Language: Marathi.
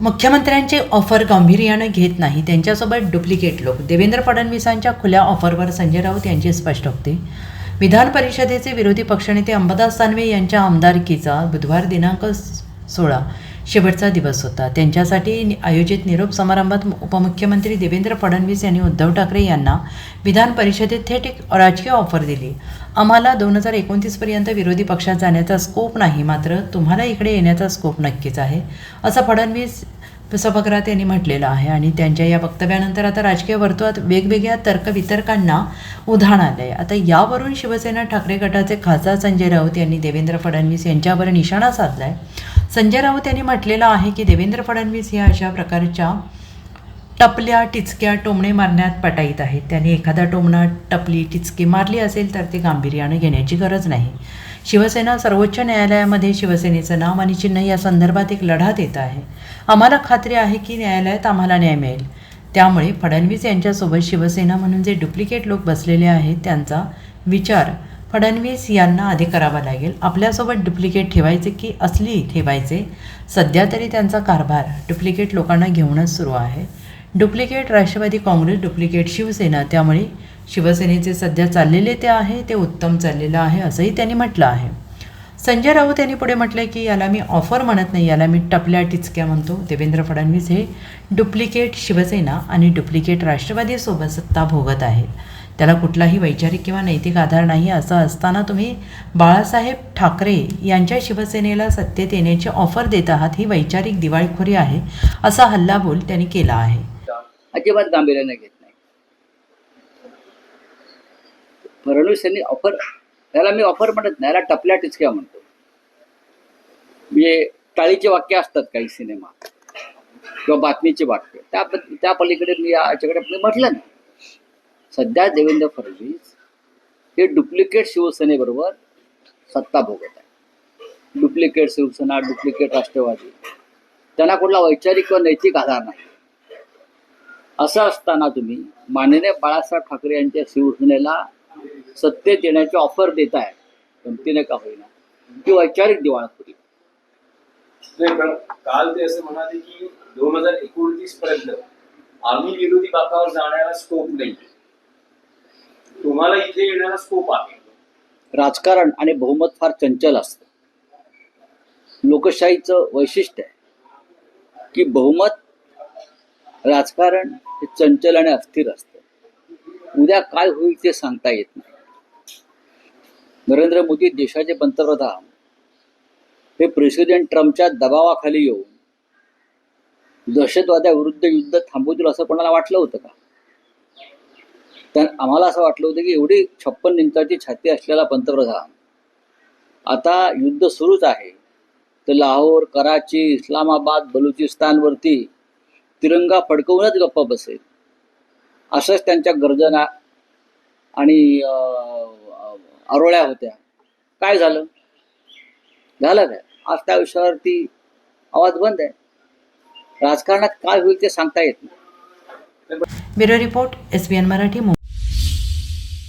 मुख्यमंत्र्यांचे ऑफर गांभीर्यानं घेत नाही. त्यांच्यासोबत डुप्लिकेट लोक. देवेंद्र फडणवीसांच्या खुल्या ऑफरवर संजय राऊत यांची स्पष्टोक्ती. विधान परिषदेचे विरोधी पक्षनेते अंबादास दानवे यांच्या आमदारकीचा बुधवार दिनांक सोळा. शेवटचा दिवस होता. त्यांच्यासाठी आयोजित निरोप समारंभात उपमुख्यमंत्री देवेंद्र फडणवीस यांनी उद्धव ठाकरे यांना विधान परिषदेत थेट एक राजकीय ऑफर दिली. आम्हाला दोन हजार एकोणतीसपर्यंत विरोधी पक्षात जाण्याचा स्कोप नाही मात्र तुम्हाला इकडे येण्याचा स्कोप नक्कीच आहे असं फडणवीस सभागृहात यांनी म्हटलेलं आहे आणि त्यांच्या या वक्तव्यानंतर आता राजकीय वर्तुळात वेगवेगळ्या तर्कवितर्कांना उधाण आलं आहे आता यावरून शिवसेना ठाकरे गटाचे खासदार संजय राऊत यांनी देवेंद्र फडणवीस यांच्यावर निशाणा साधला आहे संजय राऊत यांनी म्हटलेलं आहे की देवेंद्र फडणवीस या अशा प्रकारच्या टपल्या टिचक्या टोमणे मारण्यात पटाईत आहेत. त्याने एखादा टोमणा टपली टिचकी मारली असेल तर ते गांभीर्यानं घेण्याची गरज नाही. शिवसेना सर्वोच्च न्यायालयामध्ये शिवसेनेचं नाव आणि चिन्ह या संदर्भात एक लढा देत आहे. आम्हाला खात्री आहे की न्यायालयात आम्हाला न्याय मिळेल. त्यामुळे फडणवीस यांच्यासोबत शिवसेना म्हणून जे डुप्लिकेट लोक बसलेले आहेत त्यांचा विचार फडणवीस यांना आधी करावा लागेल. आपल्यासोबत डुप्लिकेट ठेवायचे की असली ठेवायचे? सध्या तरी त्यांचा कारभार डुप्लिकेट लोकांना घेऊनच सुरू आहे. डुप्लिकेट राष्ट्रवादी काँग्रेस डुप्लिकेट शिवसेना त्यामुळे शिवसेनेचे सध्या चाललेले ते आहे ते उत्तम चाललेलं आहे असंही त्यांनी म्हटलं आहे. संजय राऊत यांनी पुढे म्हटलं की याला मी ऑफर म्हणत नाही याला मी टपल्या टिचक्या म्हणतो. देवेंद्र फडणवीस हे डुप्लिकेट शिवसेना आणि डुप्लिकेट राष्ट्रवादीसोबत सत्ता भोगत आहेत. त्याला कुठलाही वैचारिक किंवा नैतिक आधार नाही असं असताना तुम्ही बाळासाहेब ठाकरे यांच्या शिवसेनेला सत्तेत येण्याची ऑफर देत आहात ही वैचारिक दिवाळखोरी आहे असा हल्लाबोल त्यांनी केला आहे. अजिबात गांभीर्याने घेत नाही. फडणवीस यांनी ऑफर त्याला मी ऑफर म्हणत नाही याला टपल्या टिचक्या म्हणतो. म्हणजे टाळीचे वाक्य असतात काही सिनेमा किंवा बातमीचे वाक्य. त्या त्या पलीकडे मी याच्याकडे म्हटलं नाही. सध्या देवेंद्र फडणवीस हे डुप्लिकेट शिवसेनेबरोबर सत्ता भोगत आहे. Duplicate Shiv Sena duplicate Rashtrawadi. त्यांना कुठला वैचारिक किंवा नैतिक आधार नाही. असं असताना तुम्ही माननीय बाळासाहेब ठाकरे यांच्या शिवसेनेला सत्तेत येण्याची ऑफर देताय. गमतीने का होईना. ती वैचारिक दिवाळखोरी. काल ते असं म्हणाले की दोन हजार एकोणतीस पर्यंत आम्ही विरोधी बाकावर जाण्याला स्कोप नाही तुम्हाला इथे येण्याला स्कोप आहे. राजकारण आणि बहुमत फार चंचल असतं. लोकशाहीचं वैशिष्ट्य आहे की बहुमत राजकारण हे चंचल आणि अस्थिर असतं. उद्या काय होईल ते सांगता येत नाही. नरेंद्र मोदी देशाचे पंतप्रधान हे प्रेसिडेंट ट्रम्पच्या दबावाखाली येऊन दहशतवाद्याविरुद्ध युद्ध थांबवतील असं कोणाला वाटलं होतं का? तर आम्हाला असं वाटलं होतं की एवढी छप्पन इंचाची छाती असलेला पंतप्रधान आता युद्ध सुरूच आहे. तर लाहोर कराची इस्लामाबाद बलुचिस्तानवरती तिरंगा फडकवूनच गप्पा बसेल. असंच त्यांच्या गर्जना आणि आरोळ्या होत्या. काय झालं? झालं काय? आज त्या विषयावरती आवाज बंद आहे. राजकारणात काय होईल ते सांगता येत नाही. Bureau report S B N Marathi